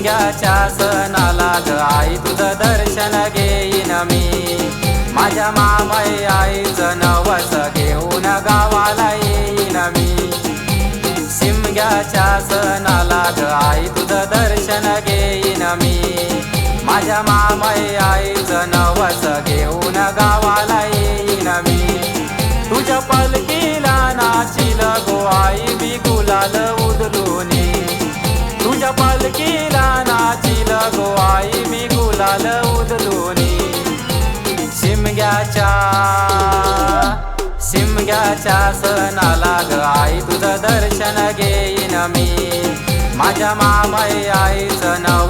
शिमग्याच्या सणाला ग आई तुझं दर्शन घेईन मी. माझ्या मामाई आईचं नवस घेऊन गावाला येईन मी. शिमग्याच्या सणाला ग आई तुझं दर्शन घेईन मी. माझ्या मामाई आईचं नवस घेऊन गावाला येईन मी. तुझ्या पलकीला नाचिल गो आई मी गुलाल उदलून तुझ्या पलकीला मी उदलोनी शिमग्याच्या शिमग्याच्या सणाला ग आई तुझं दर्शन घेईन मी. माझ्या मामय आईचं नव